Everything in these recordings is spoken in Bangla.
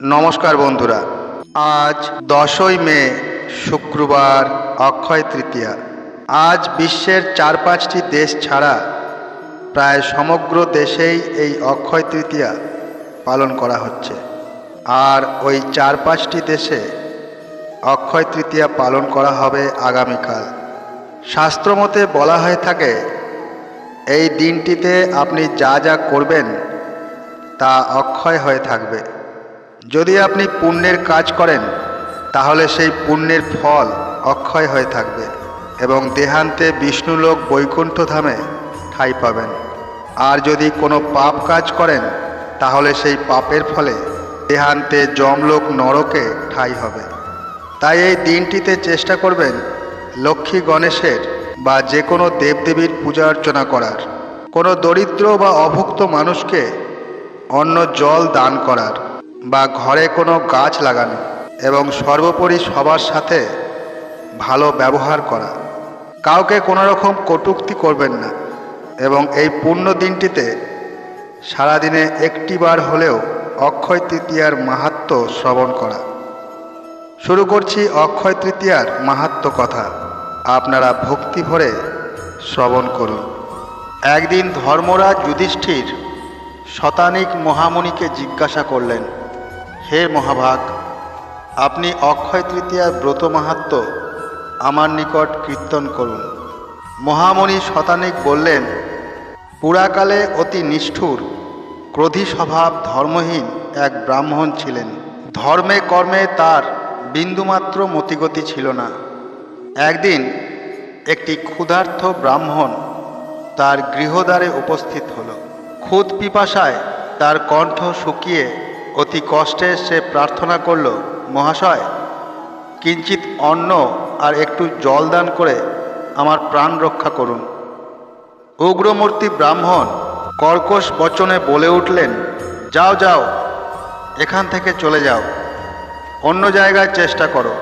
নমস্কার বন্ধুরা। আজ দশই মে, শুক্রবার, অক্ষয় তৃতীয়া। আজ বিশ্বের চার পাঁচটি দেশ ছাড়া প্রায় সমগ্র দেশেই এই অক্ষয় তৃতীয়া পালন করা হচ্ছে। আর ওই চার পাঁচটি দেশে অক্ষয় তৃতীয়া পালন করা হবে আগামীকাল। শাস্ত্রমতে বলা হয়ে থাকে, এই দিনটিতে আপনি যা যা করবেন তা অক্ষয় হয়ে থাকবে। যদি আপনি পুণ্যের কাজ করেন, তাহলে সেই পুণ্যের ফল অক্ষয় হয়ে থাকবে এবং দেহান্তে বিষ্ণুলোক বৈকুণ্ঠ ধামে ঠাঁই পাবেন। আর যদি কোনো পাপ কাজ করেন, তাহলে সেই পাপের ফলে দেহান্তে যমলোক নরকে ঠাঁই হবে। তাই এই দিনটিতে চেষ্টা করবেন লক্ষ্মী গণেশের বা যে কোনো দেবদেবীর পূজা অর্চনা করার। কোনো দরিদ্র বা অভুক্ত মানুষকে অন্ন জল দান করার। বা ঘরে কোনো গাছ লাগানো এবং সর্বোপরি সবার সাথে ভালো ব্যবহার করা। কাউকে কোনো রকম কটূক্তি করবেন না এবং এই পূর্ণ দিনটিতে সারাদিনে একটিবার হলেও অক্ষয় তৃতীয়ার মাহাত্ম শ্রবণ করা। শুরু করছি অক্ষয় তৃতীয়ার মাহাত্ম কথা। আপনারা ভক্তি ভরে শ্রবণ করুন। একদিন ধর্মরাজ যুধিষ্ঠির শতানিক মহামুনিকে জিজ্ঞাসা করলেন হে মহাভাগ, আপনি অক্ষয় তৃতীয়ার ব্রত মাহাত্ম আমার নিকট কীর্তন করুন। মহামণি শতানিক বললেন, পুরাকালে অতি নিষ্ঠুর, ক্রোধী স্বভাব ধর্মহীন এক ব্রাহ্মণ ছিলেন। ধর্মে কর্মে তার বিন্দুমাত্র মতিগতি ছিল না। একদিন একটি ক্ষুধার্থ ব্রাহ্মণ তার গৃহদ্বারে উপস্থিত হল। খুদ পিপাসায় তার কণ্ঠ শুকিয়ে অতি কষ্টে সে প্রার্থনা করল, মহাশয় কিঞ্চিত অন্ন আর একটু জল দান করে আমার প্রাণ রক্ষা করুন। উগ্রমূর্তি ব্রাহ্মণ কর্কশ বচনে বলে উঠলেন, যাও যাও, এখান থেকে চলে যাও, অন্য জায়গায় চেষ্টা করো।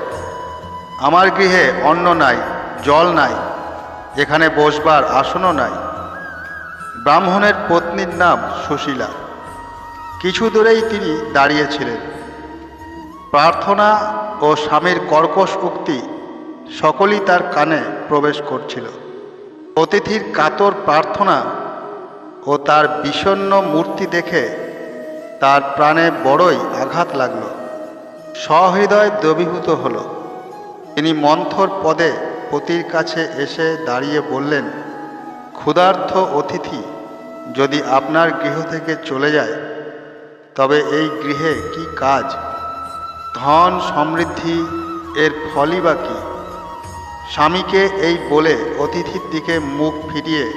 আমার গৃহে অন্ন নাই, জল নাই, এখানে বসবার আসনও নাই। ব্রাহ্মণের পত্নীর নাম সুশীলা। কিছু দূরেই তিনি দাঁড়িয়েছিলেন। প্রার্থনা ও স্বামীর কর্কশ উক্তি সকলই তার কানে প্রবেশ করছিল। অতিথির কাতর প্রার্থনা ও তার বিষণ্ন মূর্তি দেখে তার প্রাণে বড়ই আঘাত লাগল। সহৃদয় দ্রবীভূত হল। তিনি মন্থর পদে পতির কাছে এসে দাঁড়িয়ে বললেন ক্ষুধার্থ অতিথি, যদি আপনার গৃহ থেকে চলে যায় তবে এই গৃহে কি কাজ? ধন সমৃদ্ধি এর ফলই বা কী? স্বামীকে এই বলে অতিথির দিকে মুখ ফিরিয়ে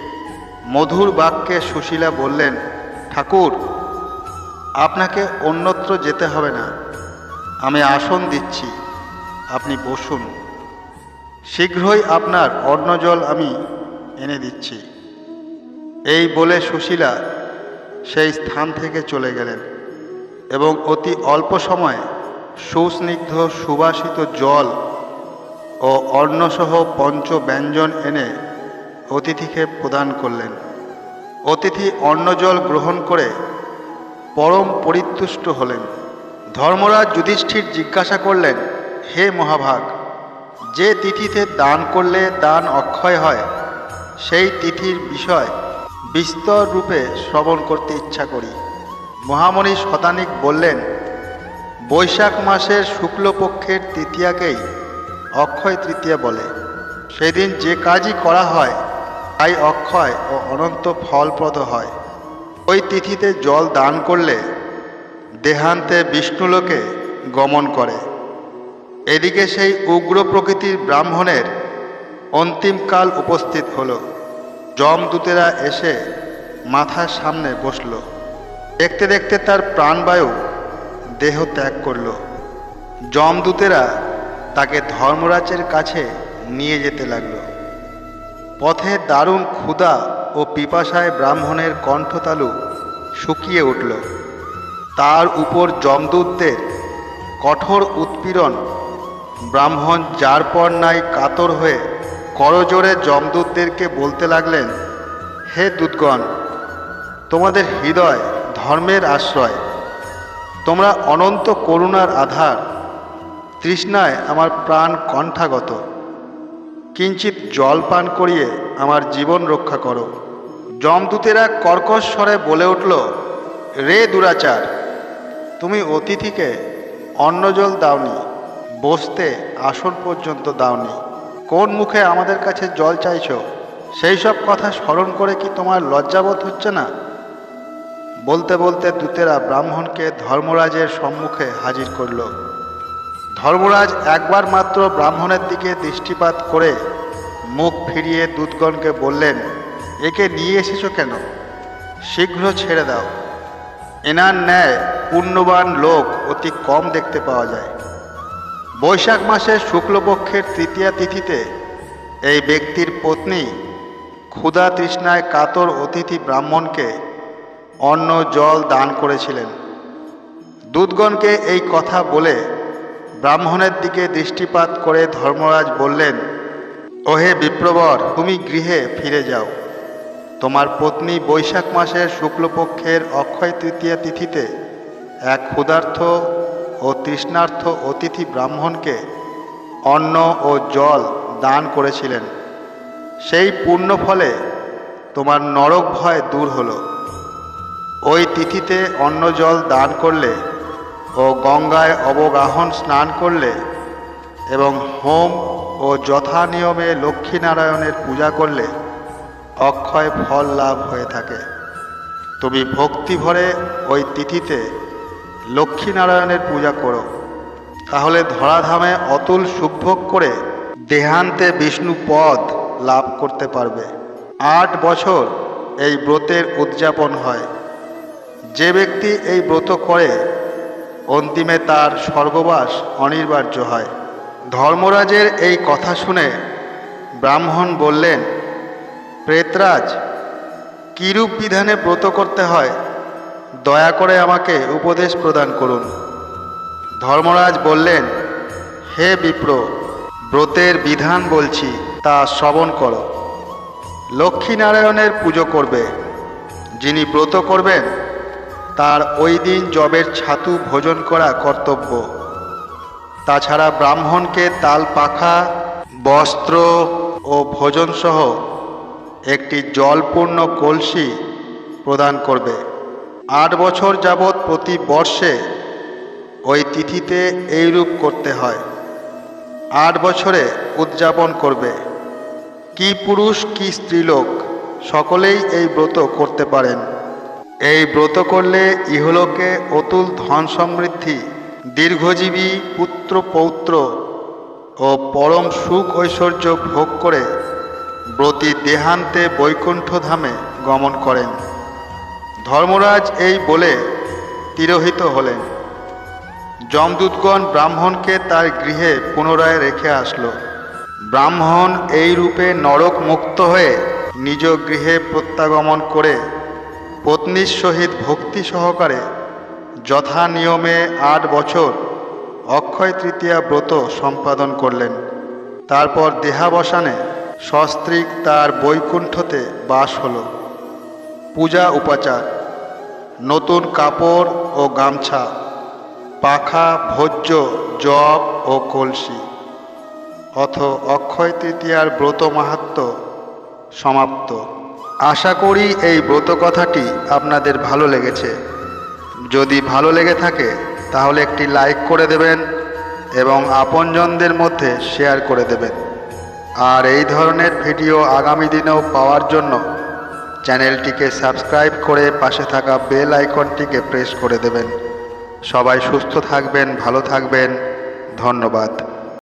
মধুর বাক্যে সুশীলা বললেন, ঠাকুর, আপনাকে অন্যত্র যেতে হবে না। আমি আসন দিচ্ছি। আপনি বসুন। শীঘ্রই আপনার অর্ণজল আমি এনে দিচ্ছি। এই বলে সুশীলা সেই স্থান থেকে চলে গেলেন। এবং অতি অল্প সময়ে সুস্নিগ্ধ সুবাসিত জল ও অন্নসহ পঞ্চ ব্যঞ্জন এনে অতিথিকে প্রদান করলেন। অতিথি অন্নজল গ্রহণ করে পরম পরিতুষ্ট হলেন। ধর্মরাজ যুধিষ্ঠির জিজ্ঞাসা করলেন, হে মহাভাগ, যে তিথিতে দান করলে দান অক্ষয় হয়, সেই তিথির বিষয় বিস্তর রূপে শ্রবণ করতে ইচ্ছা করি। মহামণি শতানিক বললেন, বৈশাখ মাসের শুক্লপক্ষের তৃতীয়াকেই অক্ষয় তৃতীয়া বলে। সেদিন যে কাজই করা হয়, তাই অক্ষয় ও অনন্ত ফলপ্রদ হয়। ওই তিথিতে জল দান করলে দেহান্তে বিষ্ণুলোকে গমন করে। এদিকে সেই উগ্র প্রকৃতির ব্রাহ্মণের অন্তিমকাল উপস্থিত হল। যমদূতেরা এসে মাথার সামনে বসল। দেখতে দেখতে তার প্রাণবায়ু দেহ ত্যাগ করল। যমদূতেরা তাকে ধর্মরাজের কাছে নিয়ে যেতে লাগল। পথে দারুণ ক্ষুধা ও পিপাসায় ব্রাহ্মণের কণ্ঠতালু শুকিয়ে উঠল। তার উপর যমদূতদের কঠোর উৎপীড়ন, ব্রাহ্মণ যার পর নাই কাতর হয়ে করজোরে যমদূতদেরকে বলতে লাগলেন, হে দূতগণ, তোমাদের হৃদয় ধর্মের আশ্রয়। তোমরা অনন্ত করুণার আধার। তৃষ্ণায় আমার প্রাণ কণ্ঠাগত। কিঞ্চিত জল পান করিয়ে আমার জীবন রক্ষা করো। যমদূতেরা কর্কশ স্বরে বলে উঠল, রে দুরাচার, তুমি অতিথিকে অন্ন জল দাওনি, বসতে আসন পর্যন্ত দাওনি। কোন মুখে আমাদের কাছে জল চাইছো? সেই সব কথা স্মরণ করে কি তোমার লজ্জাবোধ হচ্ছে না? বলতে বলতে দূতেরা ব্রাহ্মণকে ধর্মরাজের সম্মুখে হাজির করল। ধর্মরাজ একবার মাত্র ব্রাহ্মণের দিকে দৃষ্টিপাত করে মুখ ফিরিয়ে দূতগণকে বললেন, একে নিয়ে এসেছ কেন? শীঘ্র ছেড়ে দাও। এনার ন্যায় পুণ্যবান লোক অতি কম দেখতে পাওয়া যায়। বৈশাখ মাসের শুক্লপক্ষের তৃতীয়া তিথিতে এই ব্যক্তির পত্নী ক্ষুধা তৃষ্ণায় কাতর অতিথি ব্রাহ্মণকে অন্ন, জল দান করেছিলেন। দূতগণকে এই কথা বলে ব্রাহ্মণের দিকে দৃষ্টিপাত করে ধর্মরাজ বললেন, ওহে বিপ্রবর, তুমি গৃহে ফিরে যাও। তোমার পত্নী বৈশাখ মাসের শুক্লপক্ষের অক্ষয় তৃতীয়া তিথিতে এক ক্ষুধার্থ ও তৃষ্ণার্থ অতিথি ব্রাহ্মণকে অন্ন ও জল দান করেছিলেন। সেই পুণ্য ফলে তোমার নরক ভয় দূর হলো। ওই তিথিতে অন্ন জল দান করলে ও গঙ্গায় অবগাহন স্নান করলে এবং হোম ও যথা নিয়মে লক্ষ্মীনারায়ণের পূজা করলে অক্ষয় ফল লাভ হয়ে থাকে। তুমি ভক্তি ভরে ওই তিথিতে লক্ষ্মীনারায়ণের পূজা করো। তাহলে ধরাধামে অতুল সুখভোগ করে দেহান্তে বিষ্ণু পদ লাভ করতে পারবে। আট বছর এই ব্রতের উদযাপন হয়। যে ব্যক্তি এই ব্রত করে, অন্তিমে তার স্বর্গবাস অনিবার্য হয়। ধর্মরাজের এই কথা শুনে ব্রাহ্মণ বললেন, প্রেতরাজ, কিরূপ বিধানে ব্রত করতে হয়? দয়া করে আমাকে উপদেশ প্রদান করুন। ধর্মরাজ বললেন, হে বিপ্র, ব্রতের বিধান বলছি, তা শ্রবণ করো। লক্ষ্মীনারায়ণের পুজো করবে। যিনি ব্রত করবেন তার ওই দিন জবের ছাতু ভোজন করা কর্তব্য। তাছাড়া ব্রাহ্মণকে তাল পাখা, বস্ত্র ও ভোজনসহ একটি জলপূর্ণ কলসি প্রদান করবে। আট বছর যাবৎ প্রতি বর্ষে ওই তিথিতে এইরূপ করতে হয়। আট বছরে উদযাপন করবে। কি পুরুষ, কি স্ত্রীলোক, সকলেই এই ব্রত করতে পারেন। এই ব্রত করলে ইহলোকে অতুল ধন সমৃদ্ধি, দীর্ঘজীবী পুত্র পৌত্র ও পরম সুখ ঐশ্বর্য ভোগ করে ব্রতী দেহান্তে বৈকুণ্ঠ ধামে গমন করেন। ধর্মরাজ এই বলে তিরোহিত হলেন। যমদূতগণ ব্রাহ্মণকে তার গৃহে পুনরায় রেখে আসলো। ব্রাহ্মণ এই রূপে নরক মুক্ত হয়ে নিজ গৃহে প্রত্যাগমন করে পত্নীর সহিত ভক্তি সহকারে যথা নিয়মে আট বছর অক্ষয় তৃতীয়া ব্রত সম্পাদন করলেন। তারপর দেহাবসানে সস্ত্রীক তার বৈকুণ্ঠতে বাস হল। পূজা উপাচার, নতুন কাপড় ও গামছা, পাখা, ভোজ্য, জব ও কলসি। অথ অক্ষয় তৃতীয়ার ব্রত মাহাত্ম সমাপ্ত। আশা করি এই ব্রত কথাটি আপনাদের ভালো লেগেছে। যদি ভালো লেগে থাকে, তাহলে একটি লাইক করে দেবেন এবং আপনজনদের মধ্যে শেয়ার করে দেবেন। আর এই ধরনের ভিডিও আগামী দিনেও পাওয়ার জন্য চ্যানেলটিকে সাবস্ক্রাইব করে পাশে থাকা বেল আইকনটিকে প্রেস করে দেবেন। সবাই সুস্থ থাকবেন, ভালো থাকবেন। ধন্যবাদ।